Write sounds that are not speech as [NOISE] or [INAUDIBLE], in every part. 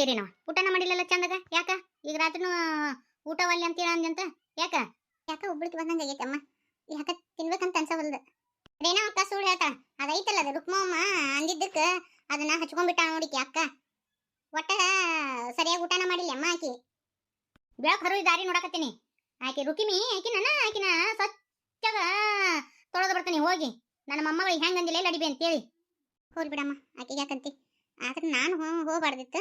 ಹೇಳಿ ನಾವು ಊಟನ ಮಾಡಿಲ್ಲಲ್ಲ ಚಂದಾಗ? ಯಾಕ? ಈಗ ರಾತ್ರಿನೂ ಊಟ ಒಲ್ಲೆ ಹೇಳ ಅಂದಂತ ಯಾಕ? ಯಾಕ ಒಬ್ಳಿಗೆ ಬಂದಂಗ ಆಗೈತೆ ಅಮ್ಮ? ಯಾಕ ತಿನ್ಬೇಕಂತ ಅನ್ಸವಲ್ದು. ಅದೇನೋ ಅಕ್ಕ ಸುಳ್ಳು ಹೇಳ್ತಾಳ. ಅದೈತಲ್ಲ ಅದು ರುಕ್ಮಮ್ಮ ಅಂದಿದ್ದಕ್ಕೆ. ಅದನ್ನ ಹಚ್ಕೊಂಡ್ಬಿಟ್ಟ ನೋಡಿಕೆ ಅಕ್ಕ. ಒಟ್ಟ ಸರಿಯಾಗಿ ಊಟನ ಮಾಡಿಲ್ಲ ಅಮ್ಮ ಆಕಿ. ಬೆಳಕ್ ಹರು ದಾರಿ ನೋಡಕತ್ತೀನಿ. ಆಕಿ ರುಕಿಮಿ ಆಕಿ ನನ್ನ ಆಕಿನ ಸ್ವಚ್ಛಗ ತೊಳೆದು ಬರ್ತೀನಿ ಹೋಗಿ. ನನ್ನ ಮೊಮ್ಮಗಳಿಗೆ ಹೆಂಗ್ ಅಂದಿಲ್ಲ ಅಡಿಬಿ ಅಂತೇಳಿ. ಹೋಲ್ ಬಿಡಮ್ಮ, ಆಕಿಗೆ ಯಾಕಂತಿ? ಆದ್ರೆ ನಾನು ಹೋಗಬಾರ್ದಿತ್ತು.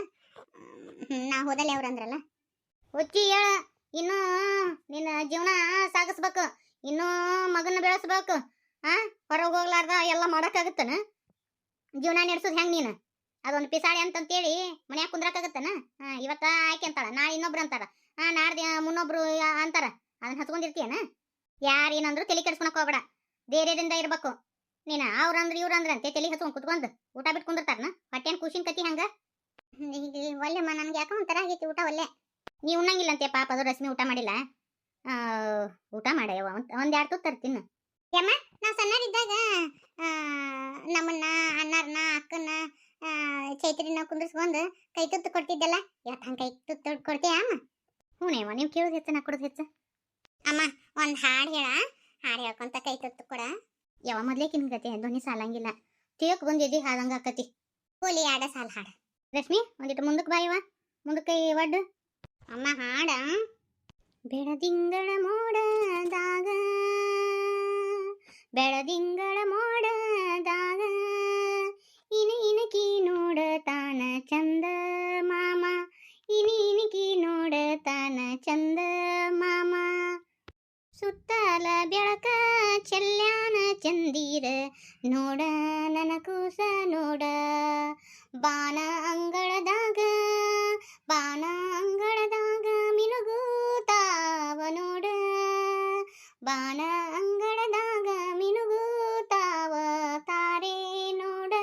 ನಾ ಹೋದಲ್ಲಿ ಅವ್ರು ಅಂದ್ರಲ್ಲ? ಹುಚ್ಚಿ ಹೇಳ, ಇನ್ನು ನಿನ್ನ ಜೀವನ ಸಾಗಿಸ್ಬೇಕು, ಇನ್ನೂ ಮಗನ ಬೆಳೆಸ್ಬೇಕು, ಆ? ಹೊರಗೆ ಹೋಗ್ಲಾರ್ದ ಎಲ್ಲ ಮಾಡೋಕ್ಕಾಗತ್ತನ? ಜೀವನ ನಡೆಸೋದು ಹೆಂಗ್ ನೀನು? ಅದೊಂದು ಪಿಸಾಳಿ ಅಂತಂತೇಳಿ ಮನ್ಯಾಗ ಕುಂದ್ರಕ್ಕಾಗತ್ತನ? ಹಾ ಇವತ್ತ ಆಯ್ಕೆ ಅಂತಾಳ, ನಾಳೆ ಇನ್ನೊಬ್ರು ಅಂತಾರ ಹಾಂ ನಾಡ್ದು ಮುನ್ನೊಬ್ರು ಅಂತಾರ, ಅದನ್ನ ಹಚ್ಕೊಂಡಿರ್ತೀಯನ? ಯಾರು ಏನಂದ್ರು ತಲೆ ಕೆಡ್ಸ್ಕೊಳಕ್ ಹೋಗ್ಬೇಡ, ಧೈರ್ಯದಿಂದ ಇರ್ಬೇಕು. ನೀನ ಅವ್ರಂದ್ರೆ ಇವ್ರಂದ್ರೆ ಅಂತ ತಲೆ ಹಚ್ಕೊಂಡು ಕುತ್ಕೊಂಡು ಊಟ ಬಿಟ್ಟು ಕುಂದಿರ್ತಾರನ? ಹೊಟ್ಟೆನ್ ಖುಷಿನ್ ಕತಿ ಹಂಗ? ಒಲ್ಲೆಮ್ಮ ನನ್ಗೆ ಯಾಕೋ ಒಂಥರ ಆಗೈತಿ ಊಟ ಒಲ್ಲೆ. ನೀ ಉಣ್ಣಂಗಿಲ್ಲಂತೆ ಪಾಪ, ಅದು ರಶ್ಮಿ ಊಟ ಮಾಡಿಲ್ಲ. ಊಟ ಮಾಡ್ಯವ ಒಂದ್ ಎರಡು ತುತ್ತು ತರ್ತೀನಿ. ಯಮ್ಮ ನಾ ಸಣ್ಣರಿದ್ದಾಗ ನಮ್ಮನ್ನ ಅಣ್ಣರನ್ನ ಅಕ್ಕನ ಚೈತ್ರಿನ ಕುಂದಿರ್ಸ್ಕೊಂಡು ಕೈ ತುತ್ತು ಕೊಡ್ತಿದ್ದಲ್ಲ. ಯಾಕೆ ಹಂಗೆ ಕೈ ತುತ್ತು ಕೊಡ್ತೀಯ ಅಮ್ಮ? ಹ್ಞೂನೇವ ನೀವು ಕೇಳೋದು ಹೆಚ್ಚು ನಾ ಕೊಡೋದು ಹೆಚ್ಚು. ಅಮ್ಮ, ಒಂದು ಹಾಡು ಹೇಳ. ಹಾಡು ಹೇಳ್ಕೊಂತ ಕೈ ತುತ್ತು ಕೊಡ. ಯಾವ ಮೊದ್ಲೇಕಿನ ಗತಿ ಧ್ವನಿ ಸಾಲಂಗಿಲ್ಲ. ತಿಳಕ್ ಬಂದಿದ್ದಿ ಹಾದಂಗೆ ಆಕತಿ. ಕೂಲಿ ಆಡ ಸಾಲ ಹಾಡ. ರಶ್ಮಿ ಒಂದಿಟ್ಟು ಮುಂದಕ್ಕೆ ಬಾಯವ ಮುಂದಕ್ಕೆ ಒಡ್ಡು ಅಮ್ಮ ಹಾಡ ಬೆಳದಿಂಗಳ ಮೋಡದಾಗ ಬೆಳದಿಂಗಳ ಮೋಡದಾಗ ಇನ ಇನಕಿ ನೋಡತಾನ ಚಂದ ಮಾಮ ಇನ ಇನಕಿ ನೋಡತಾನ ಚಂದ ಮಾಮ ಸುತ್ತಲ ಬೆಳಕ ಚೆಲ್ಯಾನ ಚಂದೀರ ಬಾನ ಅಂಗಳದಾಗ ಮಿನುಗುತ್ತಾವ ತಾರೆ ನೋಡ.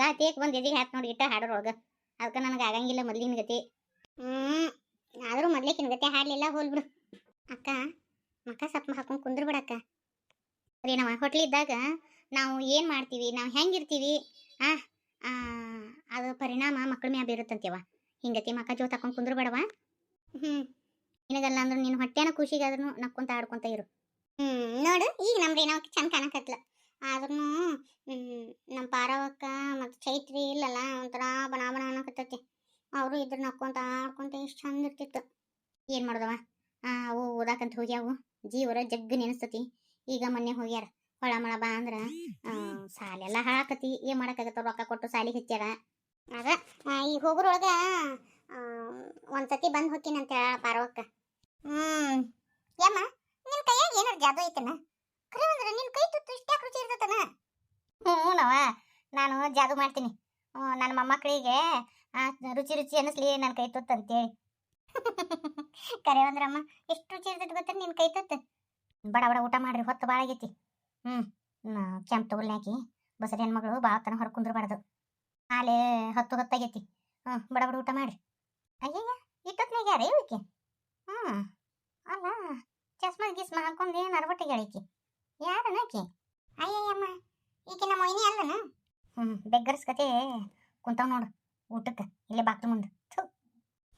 ಗಾತಿಯಕ್ಕೆ ಬಂದಿದ್ದೀಗ ಹ್ಯಾತ್ ನೋಡಿ ಇಟ್ಟ ಹಾಡೋರೊಳಗೆ. ಅದಕ್ಕೆ ನನಗೆ ಆಗಂಗಿಲ್ಲ ಮೊದಲಿನ ಗತಿ. ಹ್ಞೂ ಆದರೂ ಮೊದ್ಲೇಕಿನ ಗತಿ ಹಾಡ್ಲಿಲ್ಲ ಹೋಲ್ಬಿಡು ಅಕ್ಕ ಮಕ್ಕ ಸಪ್ಪ ಹಾಕೊಂಡು ಕುಂದ್ರ ಬಿಡಕ್ಕ ರೀ, ನಾವು ಹೋಟ್ಲಿದ್ದಾಗ ನಾವು ಏನು ಮಾಡ್ತೀವಿ, ನಾವು ಹೆಂಗಿರ್ತೀವಿ, ಆ ಅದು ಪರಿಣಾಮ ಮಕ್ಕಳ ಮ್ಯಾಗ ಬೀರುತ್ತಂತೀವ ಹಿಂಗತಿ ಮಕ್ಕ ಜೋತ್ ಹಾಕೊಂಡು ಕುಂದ್ರು ಬೇಡವ ಹ್ಞೂ ನಿನಗಲ್ಲ ಅಂದ್ರೆ ನಿನ್ನ ಹೊಟ್ಟೆನ ಖುಷಿಗಾದ್ರೂ ನಕ್ಕೊಂತ ಆಡ್ಕೊಂತ ಇರು. ಹ್ಮ್ ನೋಡು ಈಗ ನಮ್ಮ ಏನೋ ಚಂದ ಕಾಣಕತ್ಲ. ಆದ್ರೂ ನಮ್ಮ ಪಾರವಕ್ಕ ಮತ್ತು ಚೈತ್ರಿ ಇಲ್ಲಲ್ಲ ಒಂಥರ ಬಣ ಬಣ ಅನ್ನಕತ್ತೈತಿ. ಅವರು ಇದ್ರ ನಕ್ಕೊಂತ ಆಡ್ಕೊಂತ ಎಷ್ಟು ಚಂದ ಇರ್ತಿತ್ತು. ಏನ್ ಮಾಡೋದವ? ಆ, ಅವು ಓದಾಕಂತ ಹೋಗ್ಯಾವು. ಜೀವರ ಜಗ್ಗ ನೆನಸ್ತತಿ. ಈಗ ಮೊನ್ನೆ ಹೋಗ್ಯಾರ. ಹೊಳ ಮಳ ಬಾ ಅಂದ್ರ ಆ, ಸಾಲೆಲ್ಲ ಹಾಳಾಕತಿ. ಏನ್ ಮಾಡಕಾಗತ್ತ ರೊಕ್ಕ ಕೊಟ್ಟು ಸಾಲಿ ಹಚ್ಚಾರ ಅದ ಈಗ ಹೋಗೋರೊಳಗ ಒಂದ್ಸತಿ ಬಂದ್ ಅಂತ ಹೇಳ ಪಾರ್ವಕ್ಕ. ಹ್ಮ್. ಯಮ್ಮ ನಿನ್ ಕೈಯಾಗ ಏನಾರ ಜಾದು ಐತನ? ಖರೆ ಅಂದ್ರೆ ನಿನ್ ಕೈ ತುತ್ತು ಇಷ್ಟ್ಯಾಕ ರುಚಿ ಇರ್ತತನ ಹ್ಞೂ ನವ ನಾನು ಜಾದು ಮಾಡ್ತೀನಿ. ನನ್ನ ಮೊಮ್ಮಕ್ಕಳಿಗೆ ರುಚಿ ರುಚಿ ಅನ್ನಿಸ್ಲಿ ನನ್ನ ಕೈ ತುತ್ತು ಅಂತೇಳಿ. [LAUGHS] ಕರೆ ಅಂದ್ರಮ್ಮ ಎಷ್ಟು ರುಚಿ ಇರ್ತೈತಿ ಗೊತ್ತ ನಿನ್ ಕೈ ತುತ್ತು? ಬಡ ಬಡ ಊಟ ಮಾಡ್ರಿ ಹೊತ್ತು ಭಾಳ ಆಗೈತಿ. ಹ್ಞೂ ಕೆಂಪು ತಗೊಳ್ಳಿ ಹಾಕಿ ಬಸರಿ ಹೆಣ್ಮಗಳು ಭಾಳ ತನ ಹೊರ ಕುಂದ್ರಬಾರ್ದು. ಆಲೆ ಹತ್ತು ಹೊತ್ತಾಗೈತಿ. ಹ್ಞೂ ಬಡ ಬಡ ಊಟ ಮಾಡ್ರಿ. ಅಯ್ಯಯ್ಯ ಇಟ್ಟೊತ್ನಾಗ ಯಾರೇ? ಈಕೆ ಹ್ಞೂ. ಅಲ್ಲ ಚಸ್ಮಾ ಗಿಸ್ಮಾ ಹಾಕೊಂಡು ಏನು ಅರವಟ್ಟಿಗೆ ಹೇಳಿಕಿ ಯಾರನ ಅಯ್ಯಯ್ಯಮ್ಮ ಈಕೆ ನಮ್ಮ ಮೊಯ್ನಿ ಅಲ್ಲನ? ಹ್ಞೂ ಬೆಗ್ಗರ್ಸ್ ಕತೆ ಕುಂತಾವ್ ನೋಡು, ಊಟಕ್ಕೆ, ಇಲ್ಲೇ ಬಾಕ್ಲು ಮುಂದೆ. ಥು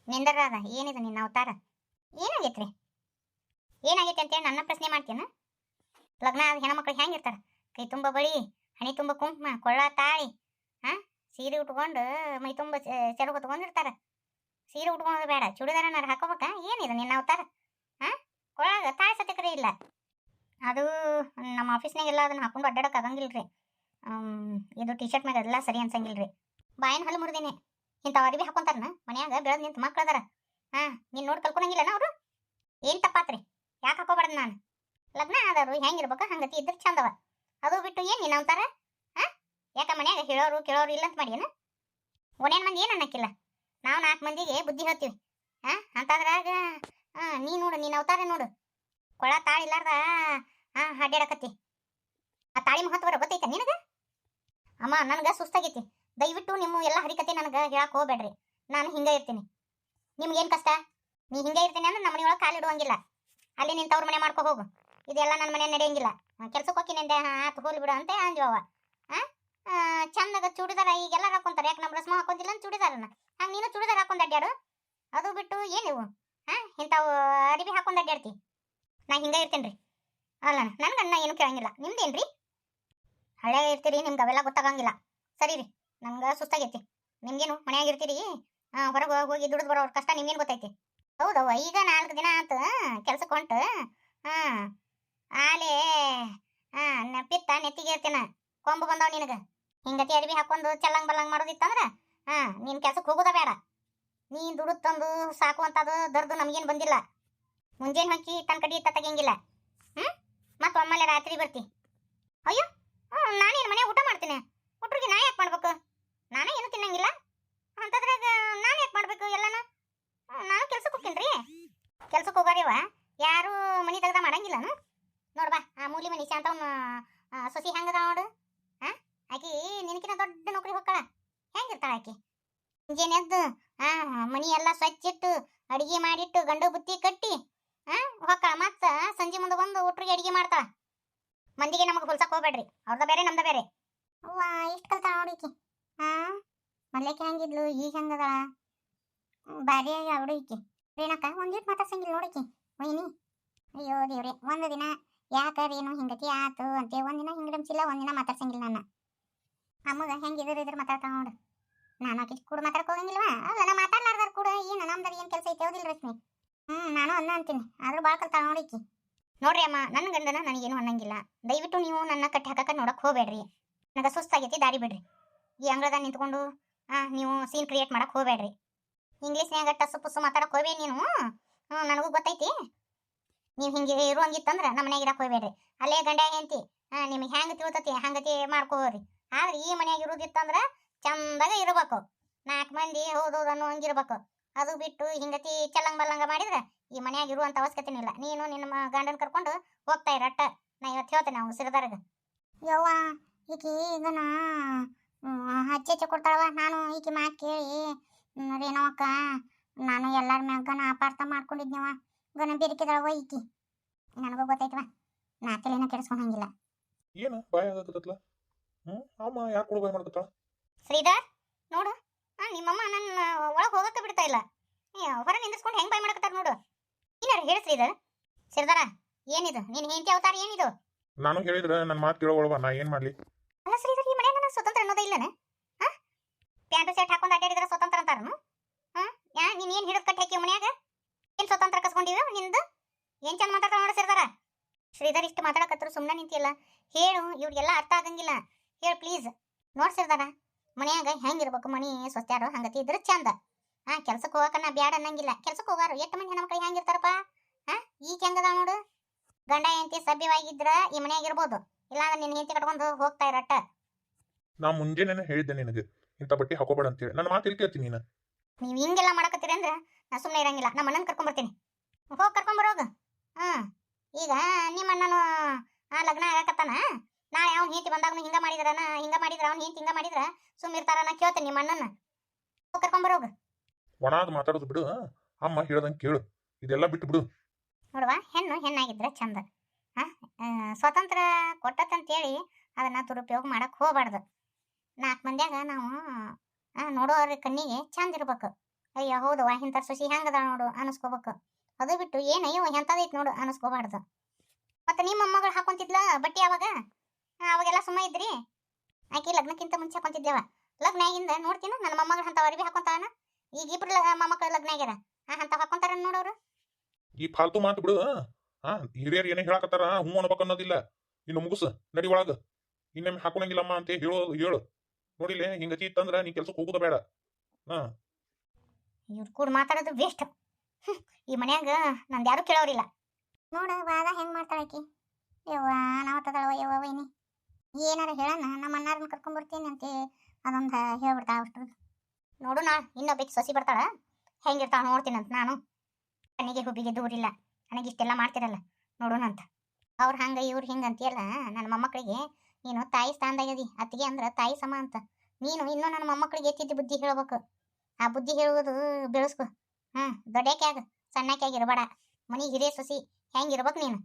ನಿಂದರಾದ ಏನಿದೆ ನಿನ್ನ ಅವತಾರ? ಏನಾಗೈತ್ರಿ? ಏನಾಗೈತೆ ಅಂತೇಳಿ ನನ್ನ ಪ್ರಶ್ನೆ ಮಾಡ್ತೀನ? ಲಗ್ನ ಆದ ಹೆಣ್ಮಕ್ಳು ಹೆಂಗಿರ್ತಾರೆ? ಕೈ ತುಂಬ ಬಳಿ, ಹಣಿ ತುಂಬ ಕುಂಕುಮ, ಕೊಳ್ಳ ತಾಳಿ, ಹಾಂ? ಸೀರೆ ಉಟ್ಕೊಂಡು ಮೈ ತುಂಬ ಸೆರಗು ಹೊತ್ಕೊಂಡಿರ್ತಾರ ಸೀರೆ ಉಟ್ಕೊಳೋದು ಬೇಡ ಚೂಡಿದಾರನಾರ ಹಾಕೋಬೇಕಾ? ಏನಿದೆ ನಿನ್ನ ಅವತಾರ? ಹಾ? ಕೊಳಗ ತಾಳ ಸತ್ಯಕರೆ ಇಲ್ಲ. ಅದು ನಮ್ಮ ಆಫೀಸ್ನಾಗೆಲ್ಲ ಅದನ್ನ ಹಾಕೊಂಡು ಅಡ್ಡಾಡಕ್ ಆಗಂಗಿಲ್ರಿ. ರೀ ಇದು ಟಿ ಶರ್ಟ್ ಮ್ಯಾಗ ಎಲ್ಲ ಸರಿ ಅನ್ಸಂಗಿಲ್ರಿ. ಬಾಯಿನ ಹಲ್ಲು ಮುರಿದೇನೆ. ಇಂಥವ್ ಅರಿವಿ ಹಾಕೊಂತಾರನ? ಮನ್ಯಾಗ ಬೆಳೆದ್ ನಿಂತ ಮಕ್ಳು ಅದಾರ. ಹಾ, ನೀನ್ ನೋಡಿ ಕಲ್ಕೊಳಂಗಿಲ್ಲನ ಅವರು? ಏನ್ ತಪ್ಪಾತ್ರಿ? ಯಾಕೆ ಹಾಕೋಬಾರ್ದು ನಾನು? ಲಗ್ನ ಆದವರು ಹೆಂಗಿರ್ಬೇಕು, ಹಂಗತಿ ಇದ್ರ ಚಂದವ ಅದು ಬಿಟ್ಟು ಏನ್ ನೀನು ಅಂತಾರ ಹಾ? ಯಾಕ ಮನ್ಯಾಗ ಹೇಳೋರು ಕೇಳೋರು ಇಲ್ಲ ಅಂತ ಏನು ಒನೇನ್ ಮಂದಿ ಏನು ಅನ್ನಕ್ಕಿಲ್ಲ? ನಾವು ನಾಲ್ಕು ಮಂದಿಗೆ ಬುದ್ಧಿ ಹೇಳ್ತೀವಿ. ಹಾ? ಅಂತದ್ರಾಗ, ಹಾ, ನೀ ನೋಡು, ನೀನ್ ಅವತಾರ ನೋಡು. ಕೊಳ ತಾಳಿ ಇಲ್ಲಾರ್ದ, ಹಾ ಅಡ್ಡಾಡಕತ್ತಿ ಆ ತಾಳಿ ಮಹತ್ವರ ಗೊತ್ತೈತೆ ನಿನಗ? ಅಮ್ಮ, ನನ್ಗ ಸುಸ್ತಾಗೈತಿ. ದಯವಿಟ್ಟು ನಿಮ್ಮ ಎಲ್ಲ ಹರಿಕತೆ ನನಗೆ ಹೇಳಕ್ ಹೋಗ್ಬೇಡ್ರಿ. ನಾನು ಹಿಂಗೆ ಇರ್ತೀನಿ. ನಿಮ್ಗೇನು ಕಷ್ಟ? ನೀ ಹಿಂಗೆ ಇರ್ತೀನಿ ಅಂದ್ರೆ ನಮ್ಮ ಮನೆಯೊಳಗೆ ಕಾಲಿಡುವಂಗಿಲ್ಲ ಅಲ್ಲಿ ನಿನ್ನ ತವ್ರ ಮನೆ ಮಾಡ್ಕೊ ಹೋಗು. ಇದೆಲ್ಲ ನನ್ನ ಮನೆ ನಡೆಯಂಗಿಲ್ಲ. ಕೆಲ್ಸಕ್ಕೆ ಹೋಗಿ ನಿಂದೆ ಆತು ಹೋಲಿ ಬಿಡು, ಅಂತ ಅಂಜುವ ಚಂದಾಗ ಚೂಡಿದಾರ ಈಗೆಲ್ಲ ಹಾಕೊಂತಾರೆ. ಯಾಕೆ ನಮ್ಮ ರಸ್ಮ ಹಾಕೊಂತಿಲ್ಲ ಅಂತ ಚೂಡಿದಾರನ? ಹಂಗೆ ನೀನು ಚೂಡಿದಾರ ಹಾಕೊಂಡ್ ಅಡ್ಡಾಡು ಅದು ಬಿಟ್ಟು ಏನಿವು ಹಾ, ಇಂಥವು ಅರಿವಿ ಹಾಕೊಂಡ್ ಅಡ್ಡಾಡ್ತಿ ನಾ ಹಿಂಗ ರೀ ಅಲ್ಲ ನನ್ ಗಂಡ ಏನು ಕೇಳಂಗಿಲ್ಲ. ನಿಮ್ದೇನ್ರಿ ಹಳೆ ಇರ್ತೀರಿ, ನಿಮ್ಗೆ ಅವೆಲ್ಲ ಗೊತ್ತಾಗಂಗಿಲ್ಲ. ಸರಿ ರೀ ನಮ್ಗೆ ಸುಸ್ತಾಗೈತಿ. ನಿಮ್ಗೇನು, ಮನ್ಯಾಗ ಇರ್ತೀರಿ? ಹೊರಗೆ ಹೋಗಿ ದುಡಿದು ಬರೋರ್ ಕಷ್ಟ ನಿಮ್ಗೇನು ಗೊತ್ತೈತಿ? ಹೌದವ್ವ, ಈಗ ನಾಲ್ಕು ದಿನ ಆತು ಕೆಲ್ಸಕ್ಕೆ ಹೊಂಟು. ಹಾ, ಆಲೆ ಹಾ ಪಿತ್ತ ನೆತ್ತಿಗೆ ಇರ್ತೇನೆ. ಕೊಂಬು ಬಂದಾವ್ ನಿನಗ. ಹಿಂಗತಿ ಅರಿವಿ ಹಾಕೊಂಡು ಚಲ್ಲಂಗ್ ಬಲ್ಲಂಗ್ ಮಾಡೋದಿತ್ತಂದ್ರ ಹಾ ನಿನ್ ಕೆಲ್ಸಕ್ಕೆ ಹೋಗೋದ ಬೇಡ. ನೀ ದುಡ್ದು ತಂದು ಸಾಕುವಂತದು ದರ್ದು ನಮ್ಗೇನ್ ಬಂದಿಲ್ಲ. ಮುಂಜಾನೆ ಹಾಕಿ ತನ್ನ ಕಡಿ ಇತ್ತ ತೆಗಿಯಂಗಿಲ್ಲ. ಹ್ಮ್? ಮತ್ತ ಒಮ್ಮೆಲೆ ರಾತ್ರಿ ಬರ್ತಿ. ಅಯ್ಯೋ ಹ್ಮ್, ನಾನೇನ್ ಮನೆ ಊಟ ಮಾಡ್ತೀನಿ? ಹುಟ್ರಿಗೆ ನಾ ಯಾಕೆ ಮಾಡ್ಬೇಕು? ನಾನೇ ಏನು ತಿನ್ನಂಗಿಲ್ಲ? ಅಂತದ್ರಾಗ ನಾನು ಯಾಕೆ ಮಾಡ್ಬೇಕು ಎಲ್ಲಾನು? ನಾನು ಕೆಲ್ಸಕ್ಕೆ ಹೋಗ್ತೀನಿ ಕೆಲ್ಸಕ್ಕೆ ಹೋಗೋರಿವ ಯಾರು ಮನಿ ತೆಗ್ದ ಮಾಡಂಗಿಲ್ಲನು? ನೋಡ್ಬಾ ಆ ಮೂಲಿ ಮನಿ ಶಾಂತವ್ನ ಸೊಸಿ ಹೆಂಗದ ನೋಡು? ಆಕಿ ನಿನಕಿನ ದೊಡ್ಡ ನೌಕರಿ ಹೋಗ್ತಾಳ? ಹೆಂಗಿರ್ತಾಳ ಆಕಿ? ಮುಂಜಾನೆ ಎದ್ದು, ಆ, ಮನಿ ಎಲ್ಲ ಸ್ವಚ್ಛ ಇಟ್ಟು, ಅಡಿಗೆ ಮಾಡಿಟ್ಟು, ಗಂಡು ಬುತ್ತಿ ಕಟ್ಟಿ, ಆ ಹೊಕ್ಕಾಳ ಮತ್ತ ಸಂಜೆ ಮುಂದೆ ಬಂದು ಊಟ್ರಿಗೆ ಅಡಿಗೆ ಮಾಡ್ತಾಳ? ಮಂದಿಗೆ ನಮಗೆ ಹೊಲ್ಸಕ್ ಹೋಗ್ಬೇಡ್ರಿ. ಅವ್ರದ ಬೇರೆ, ನಮ್ದ ಬೇರೆ. ಅವ್ವ, ಇಷ್ಟು ಕಲ್ತಾಳ ನೋಡಿಕಿ ಹಾ ಮೊದ್ಲೇಕೆ ಹೆಂಗಿದ್ಲು, ಈಗ ಹೆಂಗದಾಳ? ಬಾರಿ ಅವಡು ಈಕಿ. ರೇಣಕ್ಕ ಒಂದಿಟ್ಟು ಮಾತಾಡ್ಸಂಗಿಲ್ಲ ನೋಡಿಕಿ ವೈನಿ. ಅಯ್ಯೋ ದೇವ್ರಿ, ಒಂದು ದಿನ ಯಾಕ ಏನು ಹಿಂಗತಿ ಆತು ಅಂತೆ ಒಂದಿನ ಹಿಂಗ್ ಡಮ್ಸಿಲ್ಲ ಒಂದಿನ ಮಾತಾಡ್ಸಂಗಿಲ್ಲ ನನ್ನ. ಅಮ್ಮಗ ಹೆಂಗಿದ್ರ ಇದ್ರ ಮಾತಾಡ್ತಾಳ ನೋಡು. ನಾನು ಆಕೆ ಕೂಡ ಮಾತಾಡಕ್ ಹೋಗಂಗಿಲ್ವಾ? ಅಲ್ಲ, ನಾ ಮಾತಾಡ್ಲಾರ್ದಾರ ಕೂಡ. ಏನು ನಮ್ದರ ಏನು ಕೆಲಸ ಐತೆ ಹೌದಿಲ್ಲ ರಶ್ಮಿ ಹ್ಮ್, ನಾನು ಅನ್ನ ಅಂತೀನಿ. ಆದ್ರೂ ಭಾಳ ಕಲ್ತಾಳ ನೋಡಿಕಿ ನೋಡ್ರಿ ಅಮ್ಮ ನನ್ನ ಗಂಡನ ನನಗೇನು ಅನ್ನಂಗಿಲ್ಲ. ದಯವಿಟ್ಟು ನೀವು ನನ್ನ ಕಟ್ಟಿ ಹಾಕಕ ನೋಡಕ್ ಹೋಗ್ಬೇಡ್ರಿ. ನನಗೆ ಸುಸ್ತಾಗೈತಿ, ದಾರಿ ಬಿಡ್ರಿ. ಈ ಅಂಗಳದಾಗ ನಿಂತ್ಕೊಂಡು, ಆ, ನೀವು ಸೀನ್ ಕ್ರಿಯೇಟ್ ಮಾಡಕ್ಕೆ ಹೋಗ್ಬೇಡ್ರಿ. ಇಂಗ್ಲೀಷ್ನ್ಯಾಗ ಟಸ್ಸು ಪುಸ್ಸು ಮಾತಾಡಕ್ಕೆ ಹೋಗ್ಬೇಡಿ ನೀನು. ಹ್ಞೂ ನನಗೂ ಗೊತ್ತೈತಿ. ನೀವು ಹಿಂಗೆ ಇರುವಂಗಿತ್ತಂದ್ರೆ ನಮ್ಮ ಮನ್ಯಾಗ ಇರಕ್ಕೆ ಹೋಗ್ಬೇಡ್ರಿ. ಅಲ್ಲೇ ಗಂಡ ಹೆಂಡತಿ ನಿಮಗೆ ಹೆಂಗೆ ತಿಳ್ತತಿ ಹಂಗತಿ ಮಾಡ್ಕೋರಿ ಆದ್ರೆ ಈ ಮನ್ಯಾಗ ಇರೋದಿತ್ತಂದ್ರ ಚಂದಾಗ ಇರಬೇಕು. ನಾಲ್ಕು ಮಂದಿ ಹೌದೌದು ಅನ್ನೋ ಹಂಗಿರ್ಬೇಕು. ಅದು ಬಿಟ್ಟು ಹಿಂಗತಿ ಚಲ್ಲಂಗ್ ಬಲ್ಲಂಗ ಮಾಡಿದ್ರೆ ಈ ಮನೆಯಾಗ ಇರುವಂತ ಅವಶ್ಯಕತೆ ಇಲ್ಲ. ನೀನು ನಿನ್ನ ಮ- ಗಂಡನ ಕರ್ಕೊಂಡು ಹೋಗ್ತಾ ಇರಟ್ಟ ನಾ ಇವತ್ತು ಹೇಳ್ತೇನೆ ನಾವು ಸಿರದಾರಗ ಯವ್ವ ಈಕಿ ಇದನ್ನ ಹಚ್ಚಿ ಹಚ್ಚಿ ಕೊಡ್ತಾಳವ ನಾನು ಈಕಿ ಮಾತು ಕೇಳಿ ರೇಣವಕ್ಕ ನಾನು ಎಲ್ಲರ ಮ್ಯಾಗನ ಅಪಾರ್ಥ ಮಾಡ್ಕೊಂಡಿದ್ನವ. ಗನ ಬೆರಿಕಿದಳವ ಈಕಿ. ನನಗೂ ಗೊತ್ತೈತವ. ನಾ ತಲೆನ ಕೆಡಿಸ್ಕೊಂಡಂಗಿಲ್ಲ ಏನು? ಭಯ ಆಗತ್ತಲ್ಲ ಹ್ಞೂ ಅಮ್ಮ ಕೂಡ ಬಾಯ್ ಮಾಡ್ಕೊತಾಳ? ಶ್ರೀಧರ್ ನೋಡು. ನಿಮ್ಮಮ್ಮ ನನ್ನ ಒಳಗೆ ಹೋಗಕ್ಕೆ ಬಿಡ್ತಾ ಇಲ್ಲ. ಹೊರ ನಿಂದಿಸ್ಕೊಂಡು ಹೆಂಗ್ ಬೈ ಮಾಡಕತ್ತಾರ ನೋಡು. ಏನಾರ ಹೇಳಿ ಶ್ರೀಧರ್. ಶ್ರೀಧರ ಏನಿದು? ನಿನ್ ಹೆಂಡತಿ ಅವತಾರ ಏನಿದು? ನಾನು ಹೇಳಿದ್ರೆ ನನ್ನ ಮಾತು ಕೇಳೋಳವ ನಾ ಏನು ಮಾಡಲಿ? ಅಲ್ಲ ಶ್ರೀಧರ್ ಈ ನನಗೆ ಸ್ವತಂತ್ರ ಅನ್ನೋದೇ ಇಲ್ಲನೆ? ಪ್ಯಾಂಟ್ ಪ್ಯಾಂಟು ಶರ್ಟ್ ಹಾಕೊಂಡು ಅಡ್ಡಾಡಿದ್ರೆ ಸ್ವತಂತ್ರ ಅಂತಾರನು ಹಾ ಯಾ ನೀನ್ ಏನ್ ಹಿಡಿದು ಕಟ್ಟಿ ಹಾಕಿ ಮನ್ಯಾಗ? ಏನ್ ಸ್ವತಂತ್ರ ಕಸ್ಕೊಂಡಿವ ನಿಂದು? ಏನ್ ಚಂದ ಮಾತಾಡ್ತಾವ ನೋಡು ಸಿರ್ದಾರ ಶ್ರೀಧರ್ ಇಷ್ಟು ಮಾತಾಡಕತ್ರು ಸುಮ್ಮನೆ ನಿಂತಿಯಲ್ಲ. ಹೇಳು ಇವ್ರಿಗೆಲ್ಲ ಅರ್ಥ ಆಗಂಗಿಲ್ಲ. ಹೇಳು ಪ್ಲೀಸ್ ನೋಡ್ಸಿರ್ದಾನ ಮನ್ಯಾಗ ಹೆಂಗಿರ್ಬೇಕು ಮನಿ ಸ್ವಸ್ತ್ಯಾರು ಹಂಗತಿ ಇದ್ರ ಚಂದ. ಹಾ ಕೆಲ್ಸಕ್ಕೆ ಹೋಗಕನ್ನ ನಾ ಬ್ಯಾಡ ಅನ್ನಂಗಿಲ್ಲ. ಕೆಲ್ಸಕ್ಕೆ ಹೋಗಾರು. ಎಷ್ಟು ಮಂದಿ ಹೆಣ್ಮಕ್ಳು ಹೆಂಗಿರ್ತಾರಪ್ಪ? ಹಾ ಈಗ ಹೆಂಗದ ನೋಡು? ಗಂಡ ಹೆಂಡತಿ ಸಭ್ಯವಾಗಿದ್ರ ಈ ಮನ್ಯಾಗ ಇರ್ಬೋದು. ಇಲ್ಲಾಂದ್ರೆ ನಿನ್ನ ಹೆಂಡತಿ ಕಟ್ಕೊಂಡು ಹೋಗ್ತಾ ಇರಟ್ಟ. ನಾ ಮುಂಜಾನೆ ಹೇಳಿದ್ದೆ ನಿನಗೆ. ಇಂಥ ಬಟ್ಟೆ ಹಾಕೋಬೇಡ ಅಂತೇಳಿ. ನನ್ನ ಮಾತು ಇಲ್ಲಿ ಕೇಳ್ತೀನಿ ನೀನು. ನೀವು ಹಿಂಗೆಲ್ಲ ಮಾಡಕತ್ತೀರಿ ಅಂದ್ರೆ ನಾ ಸುಮ್ಮನೆ ಇರಂಗಿಲ್ಲ. ನಮ್ಮ ಅಣ್ಣನ ಕರ್ಕೊಂಬರ್ತೀನಿ. ಹೋಗಿ ಕರ್ಕೊಂಬರೋಗ. ಹ್ಮ್. ಈಗ ನಿಮ್ಮ ಅಣ್ಣನು ಆ ಲಗ್ನ ಆಗಕತ್ತಾನ? ನಾಳೆ ಅವ್ನು ಹೆಂಡತಿ ಬಂದಾಗ ಹಿಂಗ ಮಾಡಿದ್ರನ ಹಿಂಗ ಮಾಡಿದ್ರ ಅವ್ನ ಹೆಂಡತಿ ಹಿಂಗ ಮಾಡಿದ್ರ ಸುಮ್ ಇರ್ತಾರ ಕೇಳ್ತೇನೆ ನಿಮ್ಮ ಅಣ್ಣನ. ಕರ್ಕೊಂಬರೋಗ ಒಣಾದ ಮಾತಾಡೋದು ಬಿಡು ಅಮ್ಮ ಹೇಳ್ದಂಗೆ ಕೇಳು ಇದೆಲ್ಲ ಬಿಟ್ಟು ಬಿಡು. ನೋಡುವ ಹೆಣ್ಣು ಹೆಣ್ಣಾಗಿದ್ರೆ ಚಂದ. ಆ ಸ್ವತಂತ್ರ ಕೊಟ್ಟತ್ತಂತೇಳಿ ಅದನ್ನ ದುರುಪಯೋಗ ಮಾಡಕ್ ಹೋಗ್ಬಾರ್ದು. ನಾಲ್ಕು ಮಂದ್ಯಾಗ ನಾವು ಆ, ನೋಡೋರ ಕಣ್ಣಿಗೆ ಚಂದ ಇರ್ಬೇಕು. ಅಯ್ಯೋ ಹೌದವ್ವ ಇಂಥ ಸುಸಿ ಹೆಂಗದ ನೋಡು ಅನಿಸ್ಕೋಬೇಕು. ಅದು ಬಿಟ್ಟು ಏನಯ್ಯೋ ಎಂಥದೈತಿ ನೋಡು ಅನಿಸ್ಕೋಬಾರ್ದು. ಮತ್ತೆ ನಿಮ್ಮ ಮೊಮ್ಮಗಳು ಹಾಕೊಂತಿದ್ಲ ಬಟ್ಟೆ ಅವಾಗ ಆ, ಅವಾಗೆಲ್ಲ ಸುಮ್ಮ ಇದ್ರಿ? ಆಕಿ ಲಗ್ನಕ್ಕಿಂತ ಮುಂಚೆ ಹಾಕೊಂತಿದ್ದೇವ ಲಗ್ನ ಆಗಿಂದ ನೋಡ್ತೀನ? ನನ್ನ ಮೊಮ್ಮಗಳು ಅಂತ ಅರಿವಿ ಹಾಕೊಂತಾನ ಈಗ ಇಬ್ರು ಮೊಮ್ಮಕ್ಕಳು ಲಗ್ನ ಆಗ್ಯಾರ ಅಂತ ಹಾಕೊಂತಾರ ನೋಡೋರು? ಈ ಫಾಲ್ತು ಮಾತು ಬಿಡು ಹಾ? ಹಿರಿಯರು ಏನೇ ಹೇಳಕತ್ತಾರ ಹ್ಞೂ ಅನ್ಬೇಕು ಅನ್ನೋದಿಲ್ಲ. ಇನ್ನು ಮುಗುಸು ನಡಿ ಒಳಗ. ಇನ್ನೊಮ್ಮೆ ಹಾಕೊಳಂಗಿಲ್ಲಮ್ಮ ಅಂತ ಹೇಳೋ ಹೇಳು. ನೋಡಿಲೆ ಹಿಂಗತಿ ಇತ್ತಂದ್ರ ನೀ ಕೆಲ್ಸಕ್ಕೆ ಹೋಗುದ ಬೇಡ. ಹಾ. ಇವ್ರು ಕೂಡ ಮಾತಾಡೋದು ವೇಸ್ಟ್ ಈ ಮನ್ಯಾಗ ನಂದು ಯಾರು ಕೇಳೋರಿಲ್ಲ. ನೋಡ ವಾದ ಹೆಂಗ್ ಮಾಡ್ತಾಳ ಆಕಿ? ಯವ್ವ ನಾವು ತದಳವ ಯವ್ವ ವೈನಿ. ಏನಾರ ಹೇಳೋಣ, ನಮ್ಮ ಅಣ್ಣಾರನ್ನ ಕರ್ಕೊಂಡ್ಬರ್ತೀನಿ ಅಂತ ಅದೊಂದು ಹೇಳ್ಬಿಡ್ತಾ ಅಷ್ಟು ನೋಡೋಣ ಇನ್ನೊಬ್ಬಕ್ಕೆ ಸೊಸಿ ಬರ್ತಾಳ ಹೆಂಗಿರ್ತಾಳ ನೋಡ್ತೀನಂತ ನಾನು. ಕಣ್ಣಿಗೆ ಹುಬ್ಬಿಗೆ ದೂರಿಲ್ಲ ನನಗೆ ಇಷ್ಟೆಲ್ಲ ಮಾಡ್ತಿರಲ್ಲ ನೋಡೋಣಂತ ಅವ್ರು ಹಂಗ, ಇವ್ರು ಹಿಂಗೆ ಅಂತೀಯಲ್ಲ, ನನ್ನ ಮೊಮ್ಮಕ್ಕಳಿಗೆ ನೀನು ತಾಯಿ ಸ್ಥಾನದಾಗದಿ ಅತ್ತಿಗೆ ಅಂದ್ರ ತಾಯಿ ಸಮ ಅಂತ. ನೀನು ಇನ್ನೂ ನನ್ನ ಮೊಮ್ಮಕ್ಕಳಿಗೆ ಎತ್ತಿದ್ದು ಬುದ್ಧಿ ಹೇಳ್ಬೇಕು. ಆ ಬುದ್ಧಿ ಹೇಳುವುದು ಬೆಳೆಸ್ಕೊ. ಹ್ಮ್ ದೊಡ್ಡಕ್ಯಾಗ ಸಣ್ಣಕ್ಯಾಗ ಇರಬೇಡ. ಮನಿ ಹಿರಿಯ ಸೊಸಿ ಹೆಂಗಿರ್ಬೇಕು ನೀನು?